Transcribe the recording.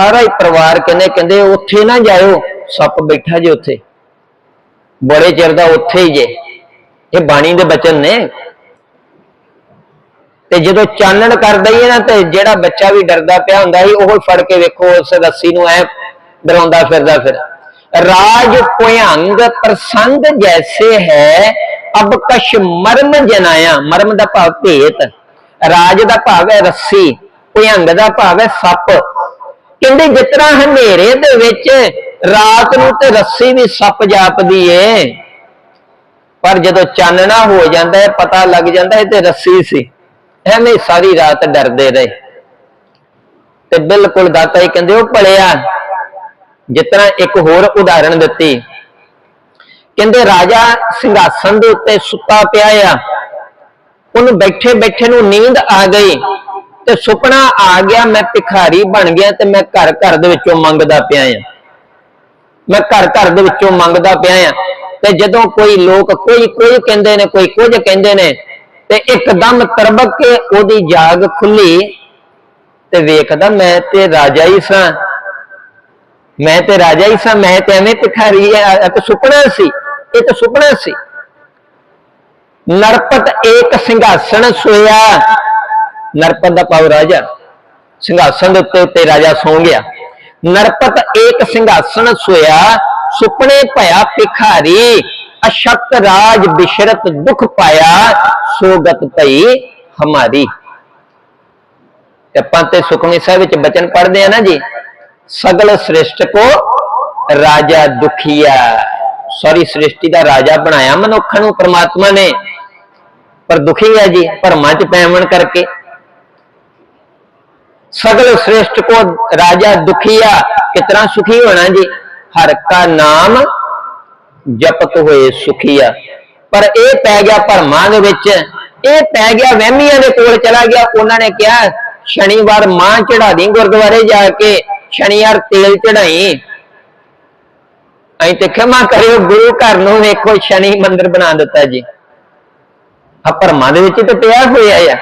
ਸਾਰਾ ਹੀ ਪਰਿਵਾਰ ਕਹਿੰਦੇ ਕਹਿੰਦੇ ਉੱਥੇ ਨਾ ਜਾਇਓ, ਸੱਪ ਬੈਠਾ ਜੇ ਉੱਥੇ। ਬੜੇ ਚਿਰ ਦਾ ਉੱਥੇ ਹੀ ਜੇ। ਇਹ ਬਾਣੀ ਦੇ ਬਚਨ ਨੇ। ਤੇ ਜਦੋਂ ਚਾਨਣ ਕਰਦਾ ਦਈਏ ਨਾ, ਤੇ ਜਿਹੜਾ ਬੱਚਾ ਵੀ ਡਰਦਾ ਪਿਆ ਹੁੰਦਾ ਸੀ, ਉਹ ਫੜ ਕੇ ਵੇਖੋ, ਉਸ ਰੱਸੀ ਨੂੰ ਐ ਡਰਾਉਂਦਾ ਫਿਰਦਾ ਫਿਰ। ਰਾਜ ਭਯੰਗ ਪ੍ਰਸੰਗ ਜੈਸੇ ਹੈ ਅਬ ਕਸ਼ ਮਰਮ ਜਨਾਇਆ। ਮਰਮ ਦਾ ਭਾਵ ਭੇਤ। ਰਾਜ ਦਾ ਭਾਵ ਹੈ ਰੱਸੀ ਭੁਯੰਗ ਦਾ ਭਾਵ ਹੈ ਸੱਪ। ਕਹਿੰਦੇ ਜਿਤਨਾ ਹਨੇਰੇ ਦੇ ਵਿੱਚ ਰਾਤ ਨੂੰ ਤੇ ਰੱਸੀ ਵੀ ਸੱਪ ਜਾਪਦੀ ਏ। ਪਰ ਜਦੋਂ ਚਾਨਣਾ ਹੋ ਜਾਂਦਾ ਹੈ, ਪਤਾ ਲੱਗ ਜਾਂਦਾ ਹੈ ਤੇ ਰੱਸੀ ਸੀ। ਐਵੇਂ ਸਾਰੀ ਰਾਤ ਡਰਦੇ ਰਹੇ। ਤੇ ਬਿਲਕੁਲ ਦਾਤਾ ਜੀ ਕਹਿੰਦੇ, ਉਹ ਭਲਿਆ ਜਿਤਨਾ ਇੱਕ ਹੋਰ ਉਦਾਹਰਣ ਦਿੱਤੀ। ਕਹਿੰਦੇ, ਰਾਜਾ ਸਿੰਘਾਸਨ ਦੇ ਉੱਤੇ ਸੁੱਤਾ ਪਿਆ ਆ। ਉਹਨੂੰ ਬੈਠੇ ਬੈਠੇ ਨੂੰ ਨੀਂਦ ਆ ਗਈ। ਤੇ ਸੁਪਨਾ ਆ ਗਿਆ, ਮੈਂ ਭਿਖਾਰੀ ਬਣ ਗਿਆ ਤੇ ਮੈਂ ਘਰ ਘਰ ਦੇ ਵਿੱਚੋਂ ਮੰਗਦਾ ਪਿਆ ਆ ਮੈਂ ਘਰ ਘਰ ਦੇ ਵਿੱਚੋਂ ਮੰਗਦਾ ਪਿਆ ਆ ਤੇ ਜਦੋਂ ਕੋਈ ਲੋਕ ਕੋਈ ਕੋਈ ਕਹਿੰਦੇ ਨੇ, ਕੋਈ ਕੁਝ ਕਹਿੰਦੇ ਨੇ ਤੇ ਇੱਕਦਮ ਤਰਬਕ ਕੇ ਉਹਦੀ ਜਾਗ ਖੁੱਲੀ ਤੇ ਵੇਖਦਾ, ਮੈਂ ਤੇ ਰਾਜਾ ਹੀ ਸਾਂ। ਮੈਂ ਤੇ ਰਾਜਾ ਹੀ ਸਾਂ, ਮੈਂ ਤੇ ਐਵੇਂ ਭਿਖਾਰੀ ਆ ਇਹ ਸੁਪਨਾ ਸੀ ਇਹ ਤਾਂ ਸੁਪਨਾ ਸੀ। ਨਰਪਤ ਏਕ ਸਿੰਘਾਸਣ ਸੋਇਆ। ਨਰਪਤ ਦਾ ਭਾਵ ਰਾਜਾ। ਸਿੰਘਾਸਣ ਦੇ ਉੱਤੇ ਉੱਤੇ ਰਾਜਾ ਸੌਂ ਗਿਆ। ਨਰਪਤ ਏਕ ਸਿੰਘਾਸਣ ਸੋਇਆ, ਸੁਪਨੇ ਭਇਆ ਭਿਖਾਰੀ, ਅਸ਼ਕਤ ਰਾਜ ਬਿਸ਼ਰਤ ਦੁਖ ਪਾਇਆ, ਸੋਗਤ ਭਈ ਹਮਾਰੀ। ਤੇ ਆਪਾਂ ਤੇ ਸੁਖਮਨੀ ਸਾਹਿਬ ਵਿੱਚ ਬਚਨ ਪੜ੍ਹਦੇ ਆ ਨਾ ਜੀ, ਸਗਲ ਸ੍ਰਿਸ਼ਟ ਕੋ ਰਾਜਾ ਦੁਖੀਆ ਸਾਰੀ ਸ੍ਰਿਸ਼ਟੀ ਦਾ ਰਾਜਾ ਬਣਾਇਆ ਮਨੁੱਖ ਨੂੰ, ਪ੍ਰਮਾਤਮਾ ਨੇ। ਪਰ ਦੁਖੀ ਹੈ ਜੀ, ਭਰਮਾਂ ਚ ਪੈਵਣ ਕਰਕੇ। ਸਗਲ ਸ੍ਰੇਸ਼ਟ ਕੋ ਰਾਜਾ ਦੁਖੀਆ ਕਿਤਨਾ ਸੁਖੀ ਹੋਣਾ ਜੀ? ਹਰ ਕਾ ਨਾਮ ਜਪਤ ਹੋਏ ਸੁਖੀਆ ਪਰ ਇਹ ਪੈ ਗਿਆ ਭਰਮਾਂ ਦੇ ਵਿੱਚ, ਇਹ ਪੈ ਗਿਆ ਵਹਿਮੀਆਂ ਦੇ ਕੋਲ ਚਲਾ ਗਿਆ। ਉਹਨਾਂ ਨੇ ਕਿਹਾ, ਸ਼ਨੀਵਾਰ ਮਾਂ ਚੜਾ ਦੀ ਗੁਰਦੁਆਰੇ ਜਾ ਕੇ, ਸ਼ਨੀਵਾਰ ਤੇਲ ਚੜਾਈ ਐਂ ਤੇ ਖਿਮਾ ਕਰਿਓ, ਗੁਰੂ ਘਰ ਨੂੰ ਵੇਖੋ, ਸ਼ਨੀ ਮੰਦਿਰ ਬਣਾ ਦਿੱਤਾ ਜੀ। ਆ ਭਰਮਾਂ ਦੇ ਵਿੱਚ ਤੇ ਪਿਆ ਹੋਇਆ ਆ।